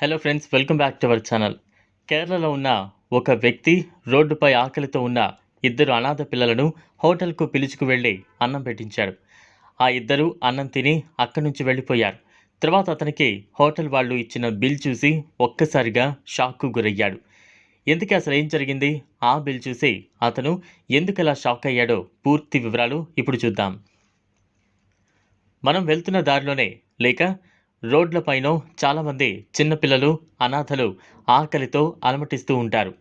Hello friends welcome back to our channel కేరళలో ఉన్న ఒక వ్యక్తి రోడ్డుపై ఆకలితో ఉన్న ఇద్దరు అనాథ పిల్లలను హోటల్కు పిలుచుకు వెళ్ళి అన్నం పెట్టించాడు. ఆ ఇద్దరు అన్నం తిని అక్కడి నుంచి వెళ్ళిపోయారు. తర్వాత అతనికి హోటల్ వాళ్ళు ఇచ్చిన బిల్ చూసి ఒక్కసారిగా షాక్కు గురయ్యాడు. ఎందుకు అసలు ఏం జరిగింది? ఆ బిల్ చూసి అతను ఎందుకు అలా షాక్ అయ్యాడో పూర్తి వివరాలు ఇప్పుడు చూద్దాం. మనం వెళ్తున్న దారిలోనే లేక రోడ్లపైనో చాలామంది చిన్నపిల్లలు అనాథలు ఆకలితో అలమటిస్తూ ఉంటారు.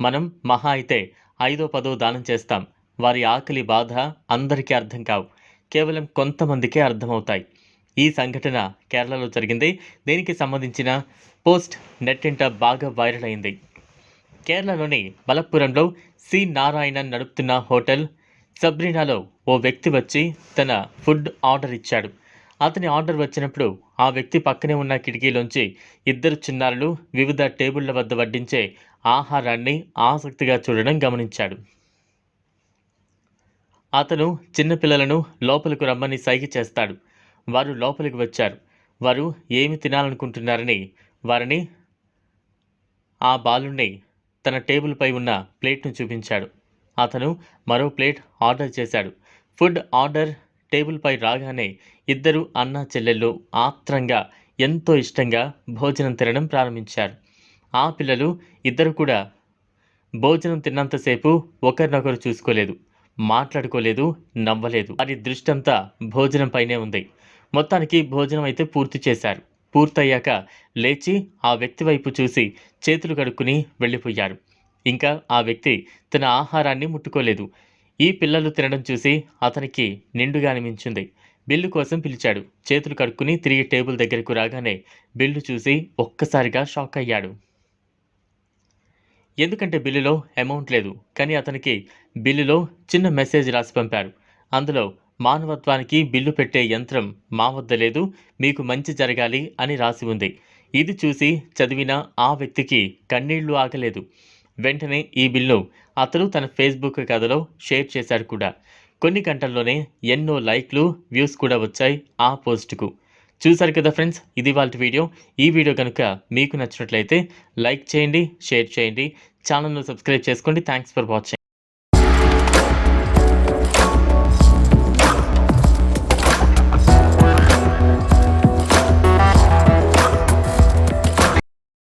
మనం మహా అయితే ఐదో పదో దానం చేస్తాం. వారి ఆకలి బాధ అందరికీ అర్థం కావు. కేవలం కొంతమందికే అర్థమవుతాయి. ఈ సంఘటన కేరళలో జరిగింది. దీనికి సంబంధించిన పోస్ట్ నెట్టింట బాగా వైరల్ అయింది. కేరళలోని బలప్పురంలో సి. నారాయణన్ నడుపుతున్న హోటల్ సబ్రీనాలో ఓ వ్యక్తి వచ్చి తన ఫుడ్ ఆర్డర్ ఇచ్చాడు. అతని ఆర్డర్ వచ్చినప్పుడు ఆ వ్యక్తి పక్కనే ఉన్న కిటికీలోంచి ఇద్దరు చిన్నారులు వివిధ టేబుళ్ళ వద్ద వడ్డించే ఆహారాన్ని ఆసక్తిగా చూడడం గమనించాడు. అతను చిన్నపిల్లలను లోపలికి రమ్మని సైగ చేస్తాడు. వారు లోపలికి వచ్చారు. వారు ఏమి తినాలనుకుంటున్నారని వారిని ఆ బాలుణ్ణి తన టేబుల్పై ఉన్న ప్లేట్ను చూపించాడు. అతను మరో ప్లేట్ ఆర్డర్ చేశాడు. ఫుడ్ ఆర్డర్ టేబుల్పై రాగానే ఇద్దరు అన్నా చెల్లెళ్ళు ఆత్రంగా ఎంతో ఇష్టంగా భోజనం తినడం ప్రారంభించారు. ఆ పిల్లలు ఇద్దరు కూడా భోజనం తిన్నంతసేపు ఒకరినొకరు చూసుకోలేదు మాట్లాడుకోలేదు నవ్వలేదు. వారి దృష్టంతా భోజనంపైనే ఉంది. మొత్తానికి భోజనం అయితే పూర్తి చేశారు. పూర్తయ్యాక లేచి ఆ వ్యక్తి వైపు చూసి చేతులు కడుక్కుని వెళ్ళిపోయారు. ఇంకా ఆ వ్యక్తి తన ఆహారాన్ని ముట్టుకోలేదు. ఈ పిల్లలు తినడం చూసి అతనికి నిండుగా అనిపించింది. బిల్లు కోసం పిలిచాడు. చేతులు కడుక్కుని తిరిగి టేబుల్ దగ్గరకు రాగానే బిల్లు చూసి ఒక్కసారిగా షాక్ అయ్యాడు. ఎందుకంటే బిల్లులో అమౌంట్ లేదు. కానీ అతనికి బిల్లులో చిన్న మెసేజ్ రాసి పంపారు. అందులో మానవత్వానికి బిల్లు పెట్టే యంత్రం మా వద్ద లేదు మీకు మంచి జరగాలి అని రాసి ఉంది. ఇది చూసి చదివిన ఆ వ్యక్తికి కన్నీళ్ళు ఆగలేదు. వెంటనే ఈ బిల్లు అతను తన ఫేస్బుక్ కథలో షేర్ చేశాడు కూడా. కొన్ని గంటల్లోనే ఎన్నో లైక్లు వ్యూస్ కూడా వచ్చాయి ఆ పోస్ట్కు. చూసారు కదా ఫ్రెండ్స్ ఇది వాళ్ళ వీడియో. ఈ వీడియో కనుక మీకు నచ్చినట్లయితే లైక్ చేయండి షేర్ చేయండి. ఛానల్ను సబ్స్క్రైబ్ చేసుకోండి. Thanks for watching.